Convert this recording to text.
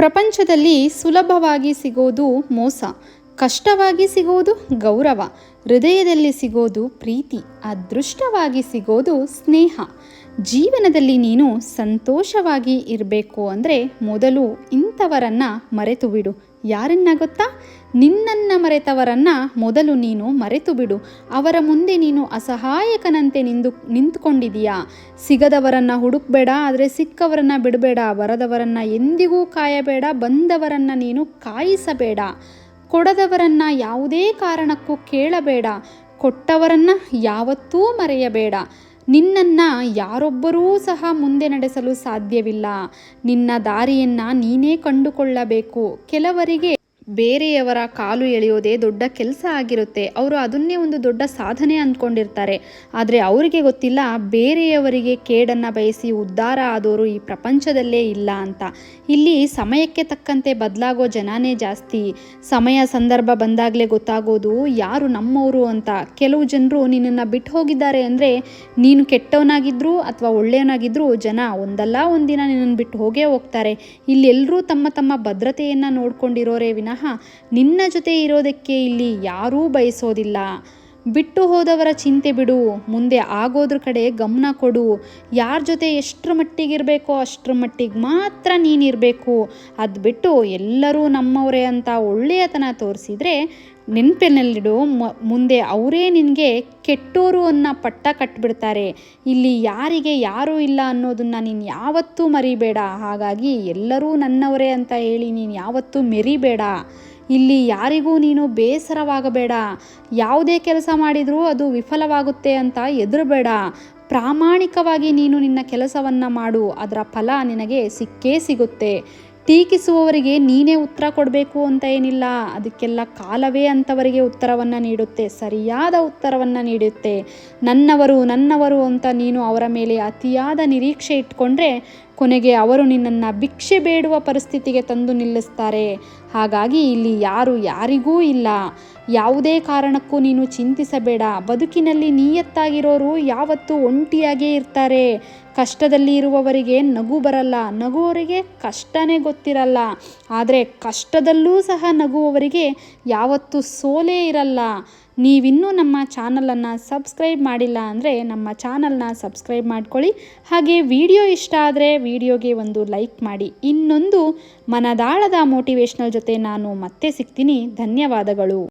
ಪ್ರಪಂಚದಲ್ಲಿ ಸುಲಭವಾಗಿ ಸಿಗೋದು ಮೋಸ. ಕಷ್ಟವಾಗಿ ಸಿಗೋದು ಗೌರವ, ಹೃದಯದಲ್ಲಿ ಸಿಗೋದು ಪ್ರೀತಿ, ಅದೃಷ್ಟವಾಗಿ ಸಿಗೋದು ಸ್ನೇಹ. ಜೀವನದಲ್ಲಿ ನೀನು ಸಂತೋಷವಾಗಿ ಇರಬೇಕು ಅಂದರೆ ಮೊದಲು ಇಂಥವರನ್ನು ಮರೆತು ಬಿಡು. ಯಾರನ್ನ ಗೊತ್ತಾ? ನಿನ್ನನ್ನು ಮರೆತವರನ್ನು ಮೊದಲು ನೀನು ಮರೆತು ಬಿಡು. ಅವರ ಮುಂದೆ ನೀನು ಅಸಹಾಯಕನಂತೆ ನಿಂದು, ನಿಂತ್ಕೊಂಡಿದೀಯಾ? ಸಿಗದವರನ್ನು ಹುಡುಕ್ಬೇಡ, ಆದರೆ ಸಿಕ್ಕವರನ್ನು ಬಿಡಬೇಡ. ಬರದವರನ್ನು ಎಂದಿಗೂ ಕಾಯಬೇಡ. ಬಂದವರನ್ನು ನೀನು ಕಾಯಿಸಬೇಡ. ಕೊಡದವರನ್ನ ಯಾವುದೇ ಕಾರಣಕ್ಕೂ ಕೇಳಬೇಡ. ಕೊಟ್ಟವರನ್ನ ಯಾವತ್ತೂ ಮರೆಯಬೇಡ. ನಿನ್ನನ್ನು ಯಾರೊಬ್ಬರೂ ಸಹ ಮುಂದೆ ನಡೆಸಲು ಸಾಧ್ಯವಿಲ್ಲ. ನಿನ್ನ ದಾರಿಯನ್ನು ನೀನೇ ಕಂಡುಕೊಳ್ಳಬೇಕು. ಕೆಲವರಿಗೆ ಬೇರೆಯವರ ಕಾಲು ಎಳೆಯೋದೇ ದೊಡ್ಡ ಕೆಲಸ ಆಗಿರುತ್ತೆ. ಅವರು ಅದನ್ನೇ ಒಂದು ದೊಡ್ಡ ಸಾಧನೆ ಅಂದ್ಕೊಂಡಿರ್ತಾರೆ. ಆದರೆ ಅವರಿಗೆ ಗೊತ್ತಿಲ್ಲ, ಬೇರೆಯವರಿಗೆ ಕೇಡನ್ನು ಬಯಸಿ ಉದ್ಧಾರ ಆದವರು ಈ ಪ್ರಪಂಚದಲ್ಲೇ ಇಲ್ಲ ಅಂತ. ಇಲ್ಲಿ ಸಮಯಕ್ಕೆ ತಕ್ಕಂತೆ ಬದಲಾಗೋ ಜನನೇ ಜಾಸ್ತಿ. ಸಮಯ ಸಂದರ್ಭ ಬಂದಾಗಲೇ ಗೊತ್ತಾಗೋದು ಯಾರು ನಮ್ಮವರು ಅಂತ. ಕೆಲವು ಜನರು ನಿನ್ನನ್ನು ಬಿಟ್ಟು ಹೋಗಿದ್ದಾರೆ ಅಂದರೆ ನೀನು ಕೆಟ್ಟವನಾಗಿದ್ದರೂ ಅಥವಾ ಒಳ್ಳೆಯವನಾಗಿದ್ದರೂ ಜನ ಒಂದಲ್ಲ ಒಂದಿನ ನಿನ್ನನ್ನು ಬಿಟ್ಟು ಹೋಗೇ ಹೋಗ್ತಾರೆ. ಇಲ್ಲೆಲ್ಲರೂ ತಮ್ಮ ತಮ್ಮ ಭದ್ರತೆಯನ್ನು ನೋಡ್ಕೊಂಡಿರೋರೇ ವಿನಃ ನಿನ್ನ ಜೊತೆ ಇರೋದಕ್ಕೆ ಇಲ್ಲಿ ಯಾರೂ ಬಯಸೋದಿಲ್ಲ. ಬಿಟ್ಟು ಹೋದವರ ಚಿಂತೆ ಬಿಡು. ಮುಂದೆ ಆಗೋದ್ರ ಕಡೆ ಗಮನ ಕೊಡು. ಯಾರ ಜೊತೆ ಎಷ್ಟರ ಮಟ್ಟಿಗಿರಬೇಕೋ ಅಷ್ಟರ ಮಟ್ಟಿಗೆ ಮಾತ್ರ ನೀನಿರಬೇಕು ಅದು ಬಿಟ್ಟು ಎಲ್ಲರೂ ನಮ್ಮವರೇ ಅಂತ ಒಳ್ಳೆಯತನ ತೋರಿಸಿದ್ರೆ ನೆನಪಿನಲ್ಲಿಡು ಮುಂದೆ ಅವರೇ ನಿನಗೆ ಕೆಟ್ಟೋರು ಅನ್ನೋ ಪಟ್ಟ ಕಟ್ಬಿಡ್ತಾರೆ. ಇಲ್ಲಿ ಯಾರಿಗೆ ಯಾರೂ ಇಲ್ಲ ಅನ್ನೋದನ್ನು ನೀನು ಯಾವತ್ತೂ ಮರಿಬೇಡ. ಹಾಗಾಗಿ ಎಲ್ಲರೂ ನನ್ನವರೇ ಅಂತ ಹೇಳಿ ನೀನು ಯಾವತ್ತೂ ಮೆರಿಬೇಡ. ಇಲ್ಲಿ ಯಾರಿಗೂ ನೀನು ಬೇಸರವಾಗಬೇಡ. ಯಾವುದೇ ಕೆಲಸ ಮಾಡಿದರೂ ಅದು ವಿಫಲವಾಗುತ್ತೆ ಅಂತ ಎದುರುಬೇಡ ಪ್ರಾಮಾಣಿಕವಾಗಿ ನೀನು ನಿನ್ನ ಕೆಲಸವನ್ನು ಮಾಡು. ಅದರ ಫಲ ನಿನಗೆ ಸಿಕ್ಕೇ ಸಿಗುತ್ತೆ. ಟೀಕಿಸುವವರಿಗೆ ನೀನೇ ಉತ್ತರ ಕೊಡಬೇಕು ಅಂತ ಏನಿಲ್ಲ. ಅದಕ್ಕೆಲ್ಲ ಕಾಲವೇ ಅಂತವರಿಗೆ ಉತ್ತರವನ್ನು ನೀಡುತ್ತೆ. ಸರಿಯಾದ ಉತ್ತರವನ್ನು ನೀಡುತ್ತೆ. ನನ್ನವರು ನನ್ನವರು ಅಂತ ನೀನು ಅವರ ಮೇಲೆ ಅತಿಯಾದ ನಿರೀಕ್ಷೆ ಇಟ್ಕೊಂಡ್ರೆ ಕೊನೆಗೆ ಅವರು ನಿನ್ನನ್ನು ಭಿಕ್ಷೆ ಬೇಡುವ ಪರಿಸ್ಥಿತಿಗೆ ತಂದು ನಿಲ್ಲಿಸ್ತಾರೆ. ಹಾಗಾಗಿ ಇಲ್ಲಿ ಯಾರು ಯಾರಿಗೂ ಇಲ್ಲ. ಯಾವುದೇ ಕಾರಣಕ್ಕೂ ನೀನು ಚಿಂತಿಸಬೇಡ. ಬದುಕಿನಲ್ಲಿ ನಿಯತ್ತಾಗಿರೋರು ಯಾವತ್ತೂ ಒಂಟಿಯಾಗೇ ಇರ್ತಾರೆ. ಕಷ್ಟದಲ್ಲಿ ಇರುವವರಿಗೆ ನಗು ಬರಲ್ಲ. ನಗುವವರಿಗೆ ಕಷ್ಟನೇ ಗೊತ್ತಿರಲ್ಲ. ಆದರೆ ಕಷ್ಟದಲ್ಲೂ ಸಹ ನಗುವವರಿಗೆ ಯಾವತ್ತೂ ಸೋಲೇ ಇರಲ್ಲ. ನೀವಿನ್ನೂ ನಮ್ಮ ಚಾನಲನ್ನು ಸಬ್ಸ್ಕ್ರೈಬ್ ಮಾಡಿಲ್ಲ ಅಂದರೆ ನಮ್ಮ ಚಾನಲ್ನ ಸಬ್ಸ್ಕ್ರೈಬ್ ಮಾಡ್ಕೊಳ್ಳಿ. ಹಾಗೆ ವಿಡಿಯೋ ಇಷ್ಟ ಆದರೆ ವಿಡಿಯೋಗೆ ಒಂದು ಲೈಕ್ ಮಾಡಿ. ಇನ್ನೊಂದು ಮನದಾಳದ ಮೋಟಿವೇಶ್ನಲ್ ಜೊತೆ ನಾನು ಮತ್ತೆ ಸಿಗ್ತೀನಿ. ಧನ್ಯವಾದಗಳು.